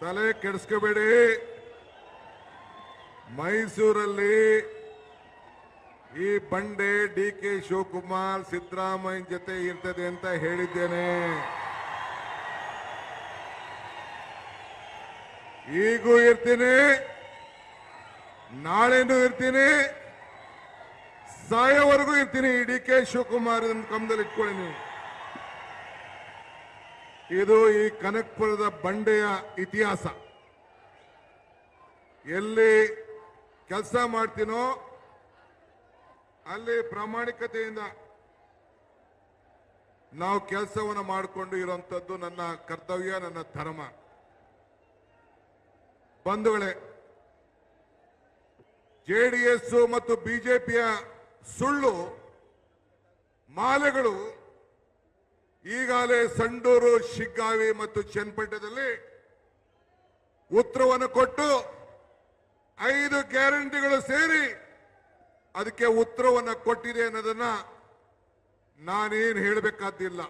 ತಲೆ ಕೆಡಿಸ್ಕೋಬೇಡಿ. ಮೈಸೂರಲ್ಲಿ ಈ ಬಂಡೆ ಡಿ ಕೆ ಶಿವಕುಮಾರ್ ಸಿದ್ದರಾಮಯ್ಯ ಜೊತೆ ಇರ್ತದೆ ಅಂತ ಹೇಳಿದ್ದೇನೆ. ಈಗೂ ಇರ್ತೀನಿ. ನಾಳೆನೂ ಇರ್ತೀನಿ. ಸಾಯೋವರೆಗೂ ಇರ್ತೀನಿ ಡಿ ಕೆ ಶಿವಕುಮಾರ್ ಕಮದಲ್ಲಿ ಇಟ್ಕೊಳ್ಳಿ ನೀವು. ಇದು ಈ ಕನಕ್ಪುರದ ಬಂಡೆಯ ಇತಿಹಾಸ. ಎಲ್ಲಿ ಕೆಲಸ ಮಾಡ್ತೀನೋ ಅಲ್ಲಿ ಪ್ರಾಮಾಣಿಕತೆಯಿಂದ ನಾವು ಕೆಲಸವನ್ನು ಮಾಡಿಕೊಂಡು ಇರುವಂತದ್ದು ನನ್ನ ಕರ್ತವ್ಯ, ನನ್ನ ಧರ್ಮ. ಬಂಧುಗಳೇ ಜೆಡಿಎಸ್ ಮತ್ತು ಬಿಜೆಪಿಯ ಸುಳ್ಳು, ಮಾಲೆಗಳು ಈಗಾಗಲೇ ಸಂಡೂರು, ಶಿಗ್ಗಾವಿ ಮತ್ತು ಚನ್ನಪಟ್ಟಣದಲ್ಲಿ ಉತ್ತರವನ್ನು ಕೊಟ್ಟು ಐದು ಗ್ಯಾರಂಟಿಗಳು ಸೇರಿ ಅದಕ್ಕೆ ಉತ್ತರವನ್ನು ಕೊಟ್ಟಿದೆ ಅನ್ನೋದನ್ನ ನಾನೇನು ಹೇಳಬೇಕಾದಿಲ್ಲ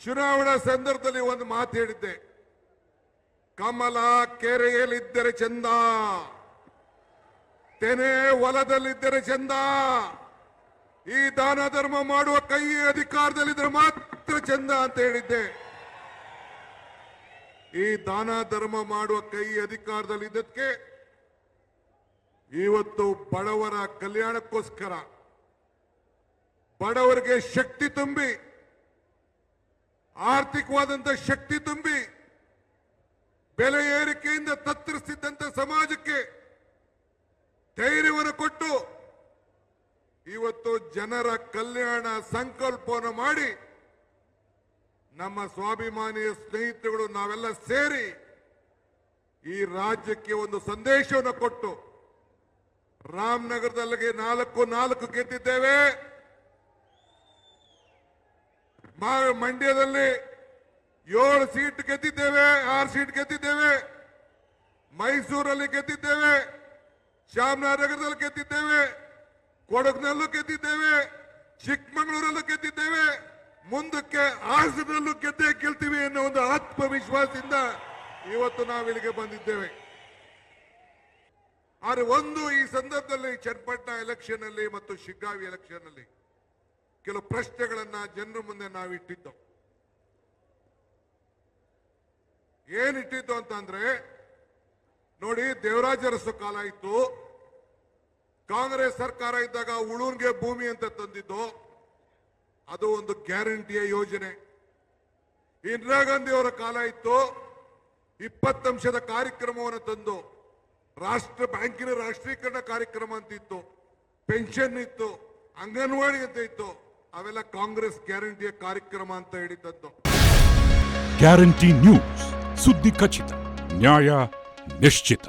ಚುನಾವಣಾ ಸಂದರ್ಭದಲ್ಲಿ ಒಂದು ಮಾತು ಹೇಳಿದ್ದೆ. ಕಮಲ ಕೆರೆಯಲ್ಲಿದ್ದರೆ ಚಂದ, ತೆನೆ ಹೊಲದಲ್ಲಿದ್ದರೆ ಚಂದ ಈ ದಾನ ಧರ್ಮ ಮಾಡುವ ಕೈ ಅಧಿಕಾರದಲ್ಲಿದ್ದರೆ ಮಾತ್ರ ಚಂದ ಅಂತ ಹೇಳಿದ್ದೆ. ಈ ದಾನ ಧರ್ಮ ಮಾಡುವ ಕೈ ಅಧಿಕಾರದಲ್ಲಿದ್ದಕ್ಕೆ ಇವತ್ತು ಬಡವರ ಕಲ್ಯಾಣಕ್ಕೋಸ್ಕರ, ಬಡವರಿಗೆ ಶಕ್ತಿ ತುಂಬಿ, ಆರ್ಥಿಕವಾದಂತ ಶಕ್ತಿ ತುಂಬಿ ಬೆಲೆ ಇವತ್ತು ಜನರ ಕಲ್ಯಾಣ ಸಂಕಲ್ಪವನ್ನು ಮಾಡಿ ನಮ್ಮ ಸ್ವಾಭಿಮಾನಿಯ ಸ್ನೇಹಿತರುಗಳು ನಾವೆಲ್ಲ ಸೇರಿ ಈ ರಾಜ್ಯಕ್ಕೆ ಒಂದು ಸಂದೇಶವನ್ನು ಕೊಟ್ಟು ರಾಮನಗರದಲ್ಲಿಗೆ ನಾಲ್ಕು ನಾಲ್ಕು ಗೆದ್ದಿದ್ದೇವೆ. ಮಂಡ್ಯದಲ್ಲಿ ಏಳು ಸೀಟ್ ಗೆದ್ದಿದ್ದೇವೆ, ಆರು ಸೀಟ್ ಗೆದ್ದಿದ್ದೇವೆ. ಮೈಸೂರಲ್ಲಿ ಗೆದ್ದಿದ್ದೇವೆ, ಚಾಮರಾಜನಗರದಲ್ಲಿ ಗೆದ್ದಿದ್ದೇವೆ. ಕೊಡಗಿನಲ್ಲೂ ಗೆದ್ದಿದ್ದೇವೆ, ಚಿಕ್ಕಮಗಳೂರಲ್ಲೂ ಗೆದ್ದಿದ್ದೇವೆ, ಮುಂದಕ್ಕೆ ಹಾಸನಲ್ಲೂ ಗೆದ್ದೇ ಗೆಲ್ತೀವಿ ಅನ್ನೋ ಒಂದು ಆತ್ಮವಿಶ್ವಾಸದಿಂದ ಇವತ್ತು ನಾವು ಇಲ್ಲಿಗೆ ಬಂದಿದ್ದೇವೆ. ಆದರೆ ಒಂದು ಈ ಸಂದರ್ಭದಲ್ಲಿ ಚನ್ನಪಟ್ಟಣ ಎಲೆಕ್ಷನ್ ಅಲ್ಲಿ ಮತ್ತು ಶಿಗ್ಗಾವಿ ಎಲೆಕ್ಷನ್ ಅಲ್ಲಿ ಕೆಲವು ಪ್ರಶ್ನೆಗಳನ್ನ ಜನರ ಮುಂದೆ ನಾವು ಇಟ್ಟಿದ್ದು. ಏನಿಟ್ಟಿದ್ದು ಅಂತಂದ್ರೆ, ನೋಡಿ ದೇವರಾಜರಸು ಕಾಲ ಇತ್ತು. ಕಾಂಗ್ರೆಸ್ ಸರ್ಕಾರ ಇದ್ದಾಗ ಉಳುನ್ಗೆ ಭೂಮಿ ಅಂತ ತಂದಿದ್ದು, ಅದು ಒಂದು ಗ್ಯಾರಂಟಿಯ ಯೋಜನೆ. ಇಂದಿರಾ ಗಾಂಧಿ ಅವರ ಕಾಲ ಇತ್ತು ಇಪ್ಪತ್ತಂಶದ ಕಾರ್ಯಕ್ರಮವನ್ನು ತಂದು, ರಾಷ್ಟ್ರ ಬ್ಯಾಂಕಿನ ರಾಷ್ಟ್ರೀಕರಣ ಕಾರ್ಯಕ್ರಮ ಅಂತ ಇತ್ತು ಪೆನ್ಷನ್ ಇತ್ತು, ಅಂಗನವಾಡಿ ಅಂತ ಇತ್ತು, ಅವೆಲ್ಲ ಕಾಂಗ್ರೆಸ್ ಗ್ಯಾರಂಟಿಯ ಕಾರ್ಯಕ್ರಮ ಅಂತ ಹೇಳಿದ್ದದ್ದು ಗ್ಯಾರಂಟಿ ನ್ಯೂಸ್, ಸುದ್ದಿ ಖಚಿತ, ನ್ಯಾಯ ನಿಶ್ಚಿತ.